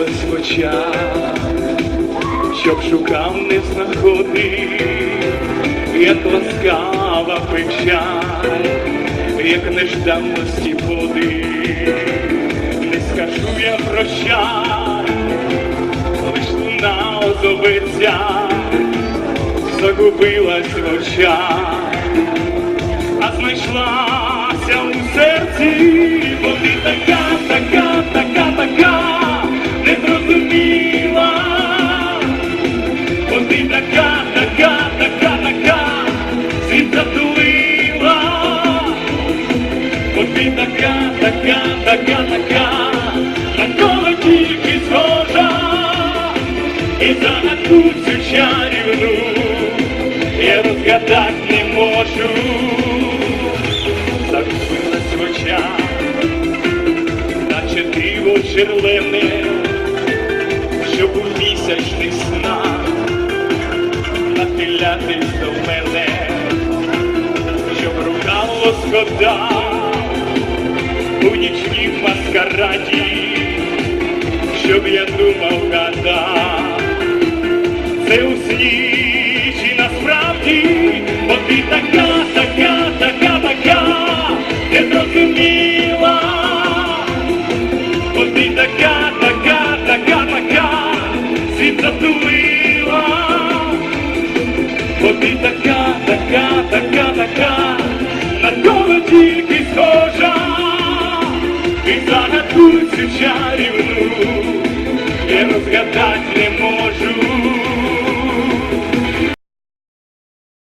світилось в очах, щоб шукав, не знаходив, як ласкава печаль, як нежданності подив, не скажу я прощай, лиш луна озоветься, загубилась в очах. А знайшлася у серці, бо така, така, така, на кого тільки схожа, і загадку цю чарівну я розгадать не можу, загубилась в очах, наче диво черлене, щоб у місячних снах нахилятись до мене, щоб рука лоскота у нічнім маскараді, щоб я думав гадав це у сні чи насправді, бо ти така, така, така, така, не зрозуміла, бо ти така, така, така, така, світ затулила, бо ти така, така, така, така, загадку цю чарівну, я розгадать не